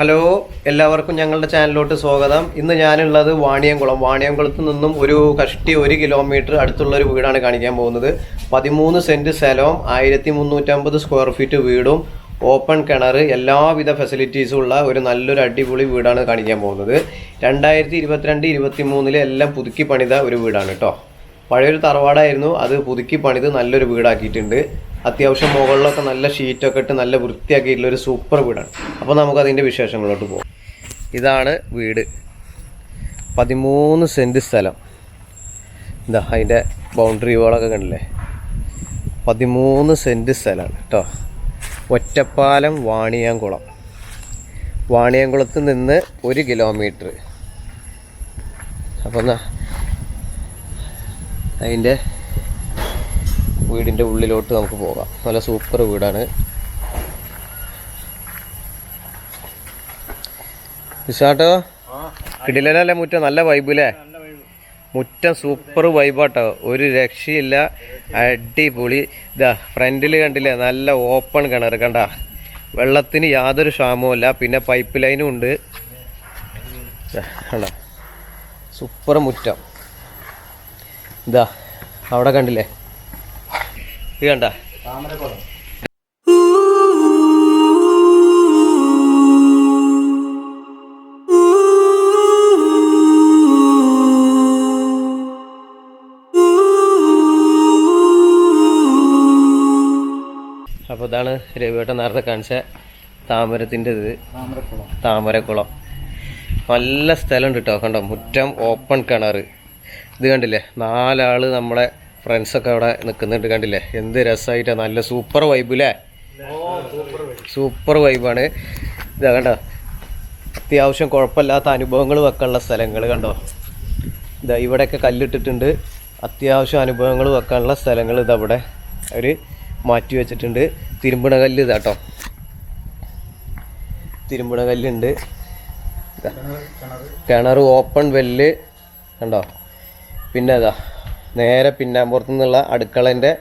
Hello എല്ലാവർക്കും ഞങ്ങളുടെ ചാനലിലോട്ട് സ്വാഗതം. ഇന്ന് ഞാനുള്ളത് വാണിയംകുളം. വാണിയംകുളത്ത് നിന്നും ഒരു കഷ്ടി ഒരു കിലോമീറ്റർ അടുത്തുള്ള ഒരു വീടാണ് കാണിക്കാൻ പോകുന്നത്. പതിമൂന്ന് സെന്റ് സ്ഥലവും ആയിരത്തി മുന്നൂറ്റമ്പത് സ്ക്വയർ ഫീറ്റ് വീടും ഓപ്പൺ കിണർ എല്ലാവിധ ഫെസിലിറ്റീസും ഉള്ള ഒരു നല്ലൊരു അടിപൊളി വീടാണ് കാണിക്കാൻ പോകുന്നത്. രണ്ടായിരത്തി ഇരുപത്തിരണ്ട് ഇരുപത്തി മൂന്നിലെ എല്ലാം പുതുക്കി പണിത ഒരു വീടാണ് കേട്ടോ. പഴയൊരു തറവാടായിരുന്നു. അത് പുതുക്കി പണിത് നല്ലൊരു വീടാക്കിയിട്ടുണ്ട്. അത്യാവശ്യം മുകളിലൊക്കെ നല്ല ഷീറ്റൊക്കെ ഇട്ട് നല്ല വൃത്തിയാക്കിയിട്ടുള്ള ഒരു സൂപ്പർ വീടാണ്. അപ്പോൾ നമുക്ക് അതിന്റെ വിശേഷങ്ങളോട്ട് പോകാം ഇതാണ് വീട്. പതിമൂന്ന് സെന്റ് സ്ഥലം. ഇതാ അതിന്റെ ബൗണ്ടറി വാളൊക്കെ കണ്ടില്ലേ? പതിമൂന്ന് സെന്റ് സ്ഥലമാണ് കേട്ടോ ഒറ്റപ്പാലം വാണിയാംകുളം. വാണിയാംകുളത്ത് നിന്ന് ഒരു കിലോമീറ്റർ അപ്പോൾ എന്നാ അതിന്റെ വീടിന്റെ ഉള്ളിലോട്ട് നമുക്ക് പോകാം. നല്ല സൂപ്പർ വീടാണ്. വിശാട്ടോ? കിടിലല്ലേ മുറ്റം? നല്ല വൈബ് വൈബില്ലേ മുറ്റം സൂപ്പർ വൈബാട്ടോ ഒരു രക്ഷയില്ല. അടിപൊളി. ഇതാ ഫ്രണ്ടിൽ കണ്ടില്ലേ? നല്ല ഓപ്പൺ കിണർ. കണ്ട? വെള്ളത്തിന് യാതൊരു ക്ഷാമവും ഇല്ല. പിന്നെ പൈപ്പ് ലൈനും ഉണ്ട്. കണ്ടോ? സൂപ്പർ മുറ്റം. ഇതാ അവിടെ കണ്ടില്ലേ? ഇത് കണ്ട. അപ്പോൾ ഇതാണ് രവിവേട്ടൻ നേരത്തെ കാണിച്ച താമരത്തിന്റെ ഇത്. താമരക്കുളം. നല്ല സ്ഥലമുണ്ട് കേട്ടോ. കണ്ടോ? മുറ്റം ഓപ്പൺ കിണർ ഇത് കണ്ടില്ലേ? നാലാൾ നമ്മളെ ഫ്രണ്ട്സൊക്കെ അവിടെ നിൽക്കുന്നുണ്ട് കണ്ടില്ലേ? എന്ത് രസമായിട്ടാ നല്ല സൂപ്പർ വൈബ് അല്ലേ സൂപ്പർ വൈബാണ് ഇതാ കണ്ടോ? അത്യാവശ്യം കുഴപ്പമില്ലാത്ത അനുഭവങ്ങൾ വെക്കാനുള്ള സ്ഥലങ്ങൾ കണ്ടോ? ഇതാ ഇവിടെയൊക്കെ കല്ലിട്ടിട്ടുണ്ട്. അത്യാവശ്യം അനുഭവങ്ങൾ വെക്കാനുള്ള സ്ഥലങ്ങൾ ഇതവിടെ അവർ മാറ്റി വെച്ചിട്ടുണ്ട്. തിരുമ്പണ കല്ല് ഇതാട്ടോ തിരുമ്പണ കല്ലുണ്ട്. കിണർ ഓപ്പൺ വെല്ല് കണ്ടോ? പിന്നെ ഇതാ നേരെ പിന്നാമ്പുറത്തു നിന്നുള്ള അടുക്കളന്റെ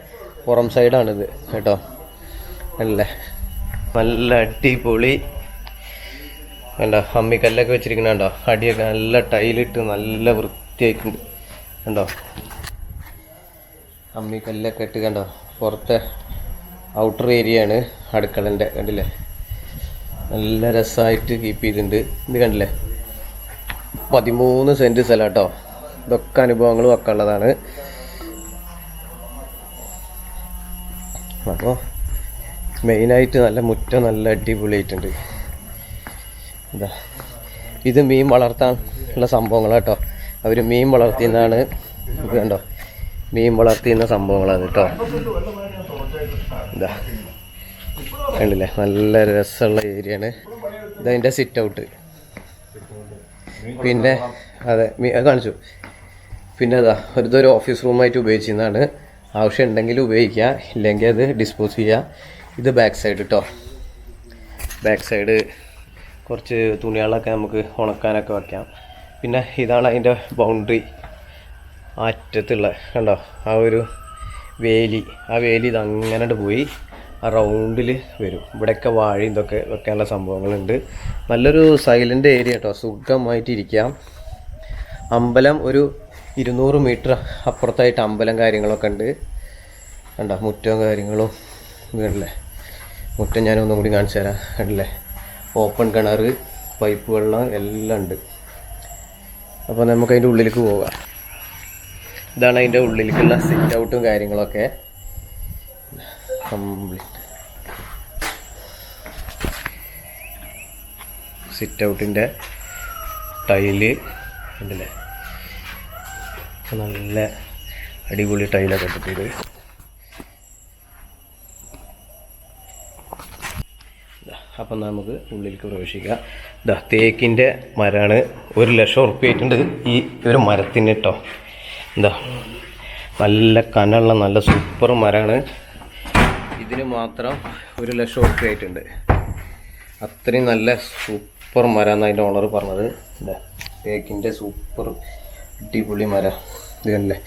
പുറം സൈഡാണിത് കേട്ടോ. അല്ലേ? നല്ല അടിപൊളി. കണ്ടോ അമ്മിക്കല്ലൊക്കെ വെച്ചിരിക്കണ കണ്ടോ? അടിയൊക്കെ നല്ല ടൈലിട്ട് നല്ല വൃത്തിയായിട്ടുണ്ട്. കണ്ടോ? അമ്മിക്കല്ലൊക്കെ ഇട്ട് കണ്ടോ? പുറത്തെ ഔട്ടർ ഏരിയ ആണ് അടുക്കളന്റെ കണ്ടില്ലേ? നല്ല രസമായിട്ട് കീപ്പ് ചെയ്തിട്ടുണ്ട്. ഇത് കണ്ടില്ലേ? പതിമൂന്ന് സെന്റ് സ്ഥലം കേട്ടോ. ഇതൊക്കെ അനുഭവങ്ങൾ വെക്കാനുള്ളതാണ്. അപ്പോൾ മെയിനായിട്ട് നല്ല മുറ്റം നല്ല അടിപൊളിയായിട്ടുണ്ട്. ഇതാ. ഇത് മീൻ വളർത്താൻ ഉള്ള സംഭവങ്ങളാട്ടോ അവർ മീൻ വളർത്തിയെന്നാണ് കണ്ടോ? മീൻ വളർത്തിയുന്ന സംഭവങ്ങളാണ് കേട്ടോ. ഇതാ. കണ്ടില്ലേ? നല്ല രസമുള്ള ഏരിയയാണ്. ഇതതിന്റെ സിറ്റ് ഔട്ട് പിന്നെ അതെ കാണിച്ചു. പിന്നെ അതാ ഇതൊരു ഓഫീസ് റൂമായിട്ട് ഉപയോഗിച്ചിരുന്നതാണ്. ആവശ്യം ഉണ്ടെങ്കിൽ ഉപയോഗിക്കുക ഇല്ലെങ്കിൽ അത് ഡിസ്പോസ് ചെയ്യുക. ഇത് ബാക്ക് സൈഡ് കേട്ടോ ബാക്ക് സൈഡ് കുറച്ച് തുണികളൊക്കെ നമുക്ക് ഉണക്കാനൊക്കെ വയ്ക്കാം പിന്നെ ഇതാണ് അതിന്റെ ബൗണ്ടറി അറ്റത്തുള്ള കണ്ടോ? ആ ഒരു വേലി. ആ വേലി ഇത് അങ്ങനെ പോയി ആ റൗണ്ടിൽ വരും. ഇവിടെയൊക്കെ വാഴ ഇതൊക്കെ വെക്കാനുള്ള സംഭവങ്ങളുണ്ട്. നല്ലൊരു സൈലന്റ് ഏരിയ കേട്ടോ സുഖമായിട്ടിരിക്കാം. അമ്പലം ഒരു ഇരുന്നൂറ് മീറ്റർ അപ്പുറത്തായിട്ട് അമ്പലം കാര്യങ്ങളൊക്കെ ഉണ്ട്. കണ്ട മുറ്റവും കാര്യങ്ങളും വീടല്ലേ മുറ്റം ഞാൻ ഒന്നും കൂടി കാണിച്ചു തരാം. കണ്ടില്ലേ? ഓപ്പൺ കിണർ പൈപ്പ് വെള്ളം എല്ലാം ഉണ്ട്. അപ്പോൾ നമുക്ക് അതിന്റെ ഉള്ളിലേക്ക് പോകാം. ഇതാണ് അതിന്റെ ഉള്ളിലേക്കുള്ള സിറ്റ് ഔട്ടും കാര്യങ്ങളൊക്കെ. കംപ്ലീറ്റ് സിറ്റ് ഔട്ടിന്റെ ടൈൽ ഉണ്ടല്ലേ നല്ല അടിപൊളി ടൈലൊക്കെ ഇട്ടിട്ട് അപ്പം നമുക്ക് ഉള്ളിലേക്ക് പ്രവേശിക്കാം. ഇതാ തേക്കിന്റെ മരമാണ് ഒരു ലക്ഷം ഉറുപ്പ്യ ആയിട്ടുണ്ട് ഈ ഒരു മരത്തിന് കേട്ടോ എന്താ നല്ല കനുള്ള നല്ല സൂപ്പർ മരമാണ് ഇതിന് മാത്രം ഒരു ലക്ഷം ഉറുപ്പ്യ ആയിട്ടുണ്ട്. അത്രയും നല്ല സൂപ്പർ മരമാണ് അതിന്റെ ഓണർ പറഞ്ഞത്. എന്താ തേക്കിന്റെ സൂപ്പർ അടിപൊളി മര. ഇതല്ലേ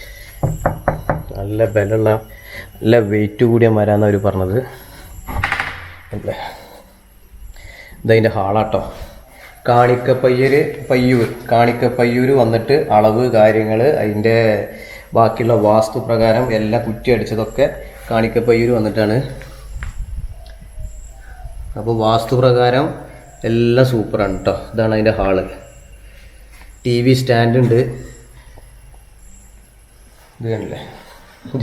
നല്ല ബലമുള്ള നല്ല വെയിറ്റ് കൂടിയ മരമാണ് അവർ പറഞ്ഞത്. അല്ലേ ഇതതിന്റെ ഹാളാട്ടോ. കാണിക്കപ്പയ്യൂര് പയ്യൂർ കാണിക്കപ്പയ്യൂര് വന്നിട്ട് അളവ് കാര്യങ്ങൾ അതിന്റെ ബാക്കിയുള്ള വാസ്തു പ്രകാരം എല്ലാം കുറ്റി അടിച്ചതൊക്കെ കാണിക്കപ്പയ്യൂര് വന്നിട്ടാണ്. അപ്പോൾ വാസ്തു പ്രകാരം എല്ലാം സൂപ്പറാണ് കേട്ടോ ഇതാണ് അതിന്റെ ഹാൾ. ടി വി സ്റ്റാൻഡ് ഉണ്ട് ഇത് കണ്ടില്ലേ?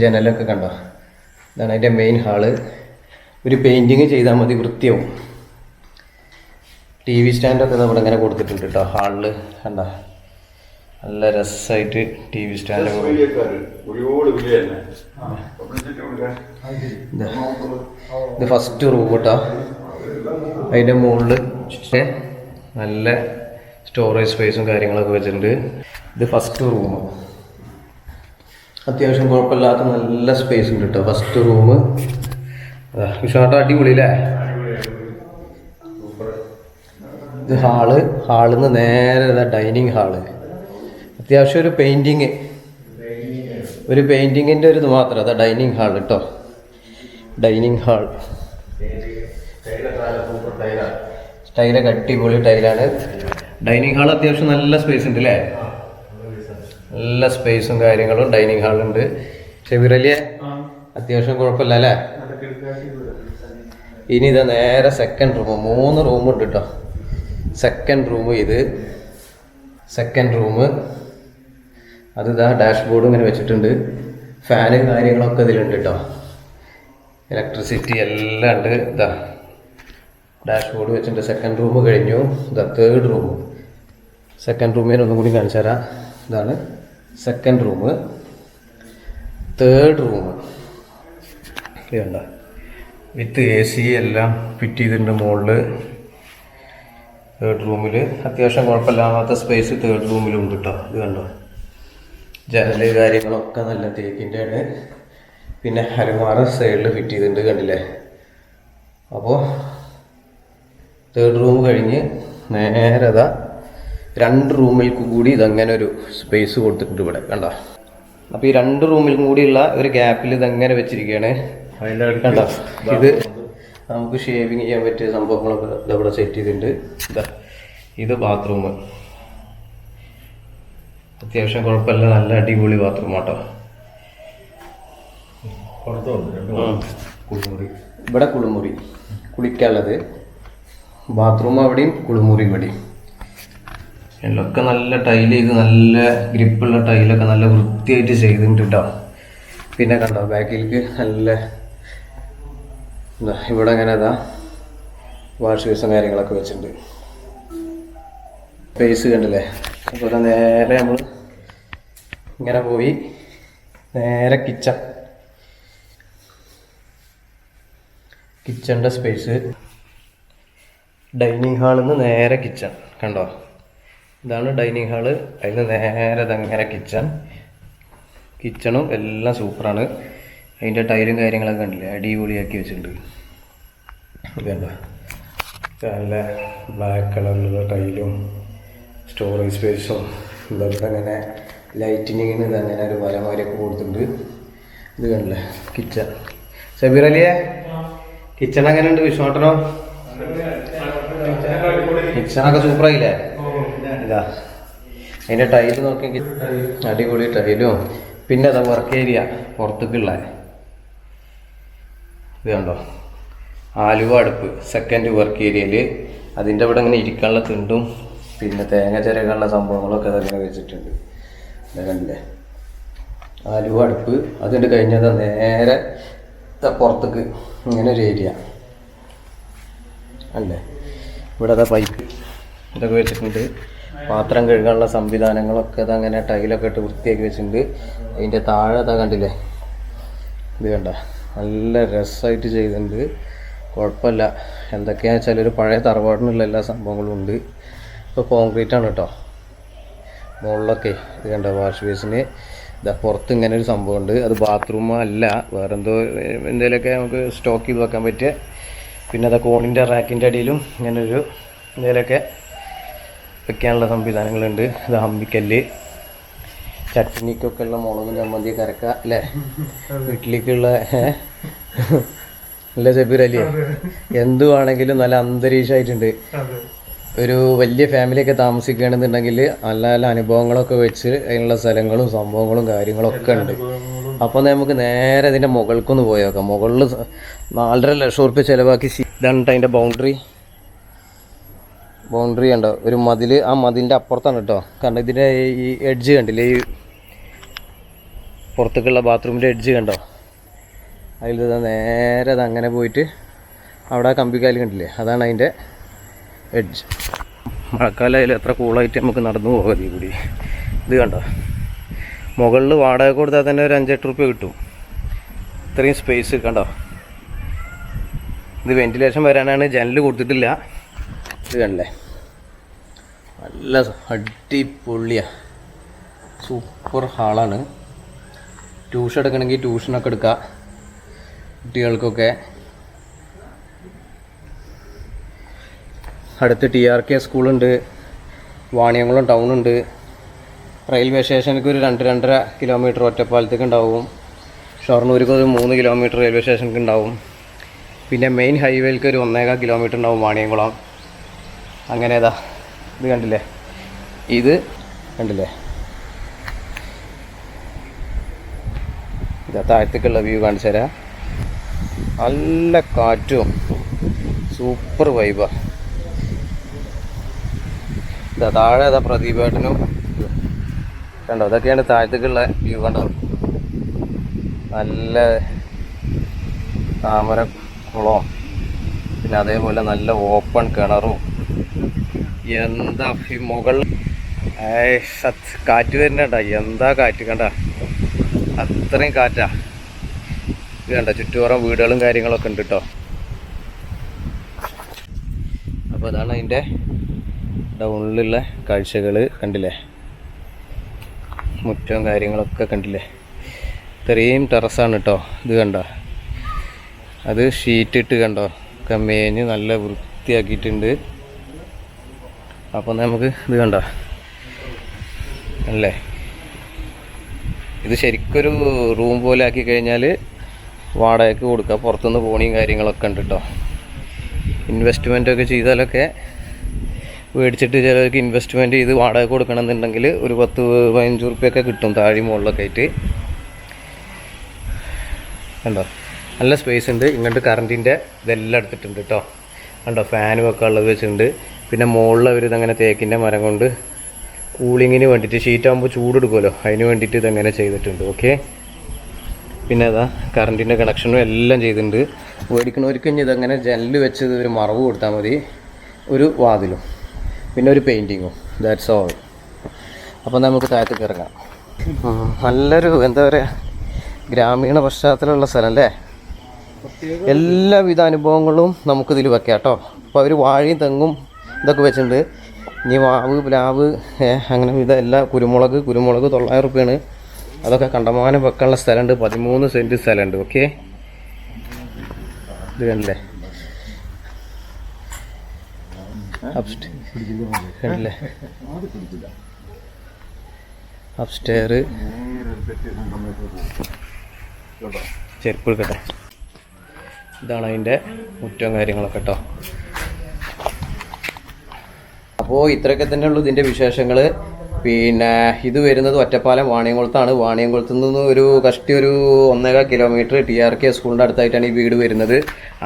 ജനലൊക്കെ കണ്ടോ? ഇതാണ് അതിന്റെ മെയിൻ ഹാൾ ഒരു പെയിന്റിങ് ചെയ്താൽ മതി വൃത്തിയാവും. ടി വി സ്റ്റാൻഡൊക്കെ നമ്മുടെ ഇങ്ങനെ കൊടുത്തിട്ടുണ്ട് കേട്ടോ ഹാളിൽ കണ്ട? നല്ല രസമായിട്ട് ടി വി സ്റ്റാൻഡൊക്കെ ഇത് ഫസ്റ്റ് റൂം കേട്ടോ അതിന്റെ മുകളിൽ നല്ല സ്റ്റോറേജ് സ്പേസും കാര്യങ്ങളൊക്കെ വെച്ചിട്ടുണ്ട്. ഇത് ഫസ്റ്റ് റൂം അത്യാവശ്യം കുഴപ്പമില്ലാത്ത നല്ല സ്പേസ് ഉണ്ട് കേട്ടോ ഫസ്റ്റ് റൂം വിഷാട്ട അടിപൊളി അല്ലേ ഇത് ഹാൾ ഹാളിൽ നിന്ന് നേരെ ഡൈനിങ് ഹാൾ അത്യാവശ്യം ഒരു പെയിന്റിങ് ഒരു പെയിന്റിങ്ങിന്റെ ഒരു ഇത് മാത്രം അതാ ഡൈനിങ് ഹാൾ കേട്ടോ ഡൈനിങ് ഹാൾ ടൈലൊക്കെ അടിപൊളി ടൈലാണ് ഡൈനിങ് ഹാൾ അത്യാവശ്യം നല്ല സ്പേസ് ഉണ്ട് അല്ലേ നല്ല സ്പേസും കാര്യങ്ങളും ഡൈനിങ് ഹാളുണ്ട് ഷെബിറലിയ അത്യാവശ്യം കുഴപ്പമില്ല അല്ലേ? ഇനി ഇതാ നേരെ സെക്കൻഡ് റൂം മൂന്ന് റൂം ഉണ്ട് കേട്ടോ സെക്കൻഡ് റൂം ഇത്. സെക്കൻഡ് റൂം അത് ഇതാ ഡാഷ്ബോർഡ് ഇങ്ങനെ വെച്ചിട്ടുണ്ട്. ഫാനും കാര്യങ്ങളൊക്കെ ഇതിലുണ്ട് കേട്ടോ ഇലക്ട്രിസിറ്റി എല്ലാം ഉണ്ട്. ഇതാ ഡാഷ്ബോർഡ് വെച്ചിട്ടുണ്ട്. സെക്കൻഡ് റൂം കഴിഞ്ഞു. ഇതാ തേർഡ് റൂം സെക്കൻഡ് റൂമിൽ ഒന്നും കൂടി കാണിച്ചു തരാം ഇതാണ്. Second room third room with A C എല്ലാം ഫിറ്റ് ചെയ്തിട്ടുണ്ട് മുകളിൽ തേർഡ് റൂമിൽ അത്യാവശ്യം കുഴപ്പമില്ലാത്ത സ്പേസ് തേർഡ് റൂമിലുണ്ട് കേട്ടോ ഇത് കണ്ടോ? ജനൽ കാര്യങ്ങളൊക്കെ നല്ല തേക്കിന്റെ ആണ് പിന്നെ അലമാറ സൈഡിൽ ഫിറ്റ് ചെയ്തിട്ടുണ്ട് കണ്ടില്ലേ? അപ്പോൾ തേർഡ് റൂം കഴിഞ്ഞ് നേരെ അതാ രണ്ട് റൂമിൽ കൂടി ഇതങ്ങനെ ഒരു സ്പേസ് കൊടുത്തിട്ടുണ്ട് ഇവിടെ കണ്ടോ? അപ്പോൾ ഈ രണ്ട് റൂമിലും കൂടിയുള്ള ഒരു ഗ്യാപ്പിൽ ഇതങ്ങനെ വെച്ചിരിക്കുകയാണ് കണ്ടോ? ഇത് നമുക്ക് ഷേവിങ് ചെയ്യാൻ പറ്റിയ സംഭവങ്ങളൊക്കെ ഇതവിടെ സെറ്റ് ചെയ്തിട്ടുണ്ട്. ഇതാ ഇത് ബാത്റൂം അത്യാവശ്യം കുഴപ്പമില്ല നല്ല അടിപൊളി ബാത്റൂം ആട്ടോ. ഇവിടെ കുളിമുറി കുളിക്കാനുള്ളത്. ബാത്റൂം അവിടെയും കുളിമുറി ഇവിടെയും. എല്ലൊക്കെ നല്ല ടൈൽ ചെയ്ത് നല്ല ഗ്രിപ്പുള്ള ടൈലൊക്കെ നല്ല വൃത്തിയായിട്ട് ചെയ്തിട്ടുണ്ട് കേട്ടോ പിന്നെ കണ്ടോ ബാക്കിലേക്ക് നല്ല ഇവിടെ അങ്ങനെ അതാ വാഷ് ബേസും കാര്യങ്ങളൊക്കെ വെച്ചിട്ടുണ്ട്. സ്പേസ് കണ്ടില്ലേ? അതുപോലെ നേരെ നമ്മൾ ഇങ്ങനെ പോയി നേരെ കിച്ചൺ. കിച്ചണിന്റെ സ്പേസ് ഡൈനിങ് ഹാളിൽ നിന്ന് നേരെ കിച്ചൺ. കണ്ടോ? ഇതാണ് ഡൈനിങ് ഹാൾ അതിന് നേരെ ഇതങ്ങനെ കിച്ചൺ കിച്ചണും എല്ലാം സൂപ്പറാണ് അതിന്റെ ടൈലും കാര്യങ്ങളൊക്കെ കണ്ടില്ലേ? അടിപൊളിയാക്കി വെച്ചിട്ടുണ്ട്. ഇത് നല്ല ബ്ലാക്ക് കളറിലുള്ള ടൈലും സ്റ്റോറേജ് സ്പേസും ഇതൊക്കെ അങ്ങനെ ലൈറ്റിനിങ്ങിന് ഇതങ്ങനെ ഒരു വലമാരിയൊക്കെ കൊടുത്തിട്ടുണ്ട്. ഇത് കണ്ടില്ലേ? കിച്ചൺ സബീർ അലിയെ? കിച്ചൺ എങ്ങനെയുണ്ട് വിഷ്ണോട്ടനോ കിച്ചണൊക്കെ സൂപ്പറായില്ലേ ഇതാ. അതിന്റെ ടൈൽ നോക്കി അടിപൊളി ടൈലും പിന്നെ അതാ വർക്ക് ഏരിയ പുറത്തേക്കുള്ള. ഇത് ആലുവ അടുപ്പ് സെക്കൻഡ് വർക്ക് ഏരിയയിൽ അതിന്റെ അവിടെ ഇങ്ങനെ ഇരിക്കാനുള്ള തിണ്ടും പിന്നെ തേങ്ങ ചിരകാനുള്ള സംഭവങ്ങളൊക്കെ അതങ്ങനെ വെച്ചിട്ടുണ്ട്. അതല്ലേ ആലുവ അടുപ്പ് അതിന്റെ കഴിഞ്ഞത് നേരെ പുറത്തേക്ക് ഇങ്ങനെ ഒരു ഏരിയ അല്ലേ? ഇവിടെ അതാ പൈപ്പ് ഇതൊക്കെ വെച്ചിട്ടുണ്ട്. പാത്രം കഴുകാനുള്ള സംവിധാനങ്ങളൊക്കെ അതങ്ങനെ ടൈലൊക്കെ ഇട്ട് വൃത്തിയാക്കി വെച്ചിട്ടുണ്ട്. അതിന്റെ താഴെ അതാ കണ്ടില്ലേ? ഇത് കണ്ട നല്ല രസമായിട്ട് ചെയ്തിട്ടുണ്ട്. കുഴപ്പമില്ല. എന്തൊക്കെയാണെന്ന് വെച്ചാൽ ഒരു പഴയ തറവാടിനുള്ള എല്ലാ സംഭവങ്ങളും ഉണ്ട്. ഇപ്പോൾ കോൺക്രീറ്റ് ആണ് കേട്ടോ. മുകളിലൊക്കെ ഇത് കണ്ട വാഷ് ബേസിന് ഇതാ പുറത്ത് ഇങ്ങനെ ഒരു സംഭവമുണ്ട് അത് ബാത്റൂം അല്ല. വേറെ എന്തോ എന്തെങ്കിലുമൊക്കെ നമുക്ക് സ്റ്റോക്ക് ചെയ്ത് വെക്കാൻ പറ്റിയ പിന്നെ അതാ കോണിന്റെ റാക്കിന്റെ അടിയിലും ഇങ്ങനൊരു എന്തെങ്കിലുമൊക്കെ വെക്കാനുള്ള സംവിധാനങ്ങളുണ്ട്. ഇത് അമ്പിക്കല്ല് ചട്നിക്കൊക്കെ ഉള്ള മുളകും ചമ്മന്തി കരക്ക അല്ലേ? വീട്ടിലേക്കുള്ള ഏ? അല്ലേ സബീർ അല്ലേ എന്തുവാണെങ്കിലും നല്ല അന്തരീക്ഷമായിട്ടുണ്ട്. ഒരു വലിയ ഫാമിലിയൊക്കെ താമസിക്കുകയാണെന്നുണ്ടെങ്കിൽ നല്ല നല്ല അനുഭവങ്ങളൊക്കെ വെച്ച് അതിനുള്ള സ്ഥലങ്ങളും സംഭവങ്ങളും കാര്യങ്ങളൊക്കെ ഉണ്ട്. അപ്പോൾ നമുക്ക് നേരെ ഇതിന്റെ മുകൾക്കൊന്ന് പോയേക്കാം മുകളിൽ നാലര ലക്ഷം റുപ്യ ചിലവാക്കി ഇതാണ് അതിന്റെ ബൗണ്ടറി ബൗണ്ടറി കണ്ടോ? ഒരു മതിൽ ആ മതിലിന്റെ അപ്പുറത്താണ് കേട്ടോ. കാരണം ഇതിന്റെ ഈ എഡ്ജ് കണ്ടില്ലേ? ഈ പുറത്തേക്കുള്ള ബാത്റൂമിന്റെ എഡ്ജ് കണ്ടോ? അതിൽ നേരെ അത് അങ്ങനെ പോയിട്ട് അവിടെ കമ്പിക്കാൽ കണ്ടില്ലേ? അതാണ് അതിന്റെ എഡ്ജ് മഴക്കാലം എത്ര കൂളായിട്ട് നമുക്ക് നടന്നു പോകാതി കൂടി. ഇത് കണ്ടോ? മുകളിൽ വാടക കൊടുത്താൽ തന്നെ ഒരു അഞ്ചെട്ട് റുപ്യ കിട്ടും. ഇത്രയും സ്പേസ് കണ്ടോ? ഇത് വെന്റിലേഷൻ വരാനാണ് ജനൽ കൊടുത്തിട്ടില്ല. ഇത് കണ്ടല്ലേ? നല്ല അടിപൊളിയാ. സൂപ്പർ ഹാളാണ്. ട്യൂഷൻ എടുക്കണമെങ്കിൽ ട്യൂഷനൊക്കെ എടുക്കുക കുട്ടികൾക്കൊക്കെ. അടുത്ത് ടി ആർ കെ സ്കൂളുണ്ട്. വാണിയംകുളം ടൗൺ ഉണ്ട് റെയിൽവേ സ്റ്റേഷനിലേക്ക് ഒരു രണ്ട് രണ്ടര കിലോമീറ്റർ ഒറ്റപ്പാലത്തേക്ക് ഉണ്ടാവും. ഷൊർണൂർക്ക് ഒരു മൂന്ന് കിലോമീറ്റർ റെയിൽവേ സ്റ്റേഷനിലേക്ക് ഉണ്ടാവും. പിന്നെ മെയിൻ ഹൈവേയിലേക്ക് ഒരു ഒന്നേകാൽ കിലോമീറ്റർ ഉണ്ടാവും വാണിയംകുളം. അങ്ങനെ ഏതാ ഇത് കണ്ടില്ലേ? ഇത്? കണ്ടില്ലേ? ഇതാ താഴത്തേക്കുള്ള വ്യൂ കാണിച്ചു തരാം. നല്ല കാറ്റും സൂപ്പർ വൈബാ. ഇതാ താഴെ അതാ പ്രദീപേട്ടനും കണ്ടോ? ഇതൊക്കെയാണ് താഴത്തേക്കുള്ള വ്യൂ കണ്ടോ? നല്ല താമര കുളവും പിന്നെ അതേപോലെ നല്ല ഓപ്പൺ കിണറും എന്താ ഈ മുകളിൽ ഏയ് സത് കാറ്റ് വരുന്നുണ്ട? എന്താ കാറ്റ് കണ്ട? അത്രയും കാറ്റാ. കണ്ട ചുറ്റുപുറം വീടുകളും കാര്യങ്ങളൊക്കെ ഉണ്ട് കേട്ടോ അപ്പോൾ അതാണ് അതിന്റെ ടൗണിലുള്ള കാഴ്ചകൾ കണ്ടില്ലേ? മുറ്റവും കാര്യങ്ങളൊക്കെ കണ്ടില്ലേ? ഇത്രയും ടെറസാണ് കേട്ടോ ഇത് കണ്ട? അത് ഷീറ്റ് ഇട്ട് കണ്ടോ കമ്മേഞ്ഞ് നല്ല വൃത്തിയാക്കിയിട്ടുണ്ട്. അപ്പോൾ നമുക്ക് ഇത് കണ്ടോ? അല്ലേ? ഇത് ശരിക്കൊരു റൂം പോലെ ആക്കി കഴിഞ്ഞാൽ വാടകയ്ക്ക് കൊടുക്കുക പുറത്തുനിന്ന് പോണിയും കാര്യങ്ങളൊക്കെ ഉണ്ട് കേട്ടോ ഇൻവെസ്റ്റ്മെന്റ് ഒക്കെ ചെയ്താലൊക്കെ മേടിച്ചിട്ട് ചിലർക്ക് ഇൻവെസ്റ്റ്മെന്റ് ചെയ്ത് വാടക കൊടുക്കണമെന്നുണ്ടെങ്കിൽ ഒരു പത്ത് പതിനഞ്ച് റുപ്യൊക്കെ കിട്ടും താഴെ മുകളിലൊക്കെ ആയിട്ട്. കണ്ടോ? നല്ല സ്പേസ് ഉണ്ട്. ഇങ്ങോട്ട് കറണ്ടിന്റെ ഇതെല്ലാം എടുത്തിട്ടുണ്ട് കേട്ടോ കണ്ടോ? ഫാനും ഒക്കെ ഉള്ളത് വെച്ചിട്ടുണ്ട്. പിന്നെ മുകളിൽ അവർ ഇതങ്ങനെ തേക്കിന്റെ മരം കൊണ്ട് കൂളിങ്ങിന് വേണ്ടിയിട്ട് ഷീറ്റാകുമ്പോൾ ചൂടെടുക്കുമല്ലോ അതിന് വേണ്ടിയിട്ട് ഇതങ്ങനെ ചെയ്തിട്ടുണ്ട്. ഓക്കെ പിന്നെ അതാ കറണ്ടിന്റെ കണക്ഷനും എല്ലാം ചെയ്തിട്ടുണ്ട്. മേടിക്കണവർക്ക് ഇനി ഇതങ്ങനെ ജനൽ വെച്ച് ഒരു മറവ് കൊടുത്താൽ മതി. ഒരു വാതിലും. പിന്നെ ഒരു പെയിന്റിങ്ങും ദാറ്റ്സ് ഓൾ അപ്പോൾ നമുക്ക് താഴത്തേക്ക് ഇറങ്ങാം. നല്ലൊരു എന്താ പറയുക ഗ്രാമീണ പശ്ചാത്തലമുള്ള സ്ഥലം അല്ലേ എല്ലാവിധ അനുഭവങ്ങളും നമുക്കിതിൽ വെക്കാം കേട്ടോ അപ്പോൾ അവർ വാഴയും തെങ്ങും ഇതൊക്കെ വെച്ചിട്ടുണ്ട്. ഇനി വാവ് പ്ലാവ് അങ്ങനെ വിധ എല്ലാ കുരുമുളക് കുരുമുളക് തൊള്ളായിരം റുപ്യാണ്. അതൊക്കെ കണ്ടമാനം വെക്കാനുള്ള സ്ഥലമുണ്ട്. പതിമൂന്ന് സെന്റ് സ്ഥലമുണ്ട്. ഓക്കെ? ഇത് കണ്ടില്ലേ? ചെരുപ്പ് എടുക്കട്ടെ. ഇതാണ് അതിന്റെ മുറ്റവും കാര്യങ്ങളൊക്കെ കേട്ടോ. അപ്പോൾ ഇത്രയൊക്കെ തന്നെ ഉള്ളൂ ഇതിന്റെ വിശേഷങ്ങൾ പിന്നെ ഇത് വരുന്നത് ഒറ്റപ്പാലം വാണിയംകുളത്താണ്. വാണിയംകുളത്ത് നിന്ന് ഒരു കഷ്ടി ഒരു ഒന്നേകാൽ കിലോമീറ്റർ ടി ആർ കെ സ്കൂളിന്റെ അടുത്തായിട്ടാണ് ഈ വീട് വരുന്നത്.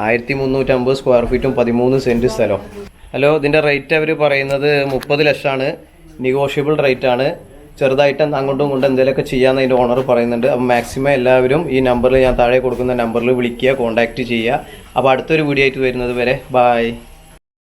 ആയിരത്തി മുന്നൂറ്റമ്പത് സ്ക്വയർ ഫീറ്റും പതിമൂന്ന് സെന്റ് സ്ഥലം. ഹലോ ഇതിന്റെ റേറ്റ് അവർ പറയുന്നത് മുപ്പത് ലക്ഷമാണ്. നെഗോഷ്യബിൾ ആണ്. ചെറുതായിട്ട് അങ്ങോട്ടും ഇങ്ങോട്ടും എന്തെങ്കിലുമൊക്കെ ചെയ്യാമെന്ന് അതിന്റെ ഓണർ പറയുന്നുണ്ട്. അപ്പം മാക്സിമം എല്ലാവരും ഈ നമ്പറിൽ ഞാൻ താഴെ കൊടുക്കുന്ന നമ്പറിൽ വിളിക്കുക കോൺടാക്റ്റ് ചെയ്യുക. അപ്പോൾ അടുത്തൊരു വീഡിയോ ആയിട്ട് വരുന്നത് വരെ ബായ്